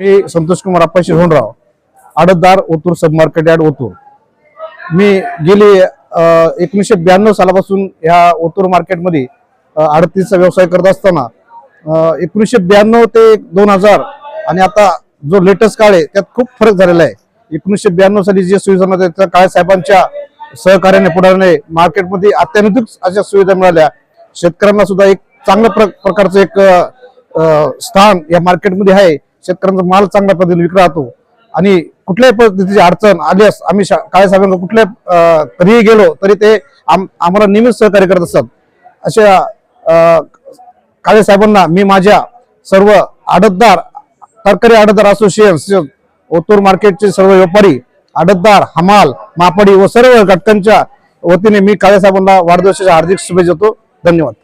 मी Santosh Kumar Appashi Dhondrao आडतदार Otur sub market yard Otur. मी गेली एकोणीसशे ब्याण्णव सालापासून ह्या ओतूर मार्केटमध्ये आडतीसचा व्यवसाय करत असताना एकोणीसशे ब्याण्णव ते दोन हजार आणि आता जो लेटेस्ट काळ आहे त्यात खूप फरक झालेला आहे. एकोणीसशे ब्याण्णव साली जे सुविधा मिळाल्या त्या काळे साहेबांच्या सहकार्याने पुढाऱ्याने मार्केटमध्ये अत्याधुनिक अशा सुविधा मिळाल्या. शेतकऱ्यांना सुद्धा एक चांगल्या प्र- प्रकारचं एक स्थान या मार्केटमध्ये आहे. शेतकऱ्यांचा माल चांगल्या पद्धतीने विकला जातो आणि कुठल्याही पद्धतीची अडचण आल्यास आम्ही शा- काळे साहेबांना कुठल्या कधीही गेलो तरी ते आम- आम्हाला नेहमीच सहकार्य करत असतात. अशा काळे साहेबांना मी माझ्या सर्व आडतदार तरकारी आडतदार असोसिएशन ओतूर मार्केटचे सर्व व्यापारी आडतदार हमाल मापाडी व सर्व घटकांच्या वतीने मी काळे साहेबांना वाढदिवसाच्या हार्दिक शुभेच्छा देतो. धन्यवाद.